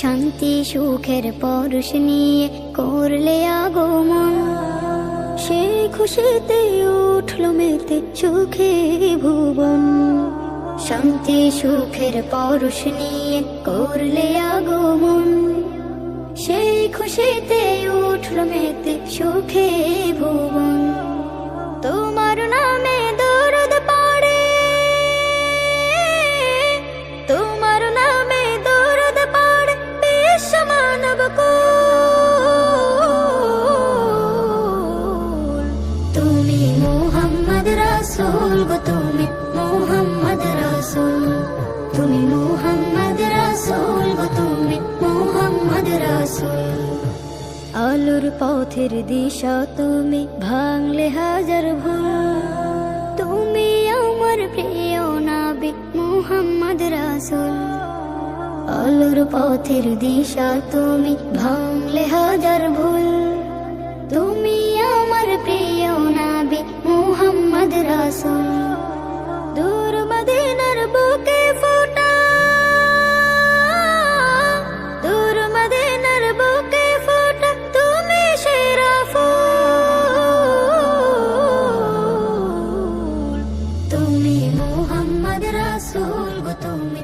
শান্তি সুখের পরশ নিয়ে করলে আগমন। সেই খুশিতে উঠল মেতে সুখে ভুবন। শান্তি সুখের পরশ নিয়ে করলে আগমন। সেই খুশিতে উঠল মেতে সুখে ভুবন। তুমি মোহাম্মদ রাসূল তুমি মোহাম্মদ রাসূল। আলোর পথের দিশা তুমি ভাঙলে হাজার ভুল। তুমি আমার প্রিয় নাবি মুহাম্মদ রাসূল। আলোর পথের দিশা তুমি ভাঙলে হাজার ভুল। তুমি আমার প্রিয় নাবি মুহাম্মদ রাসূল। বলব তুমি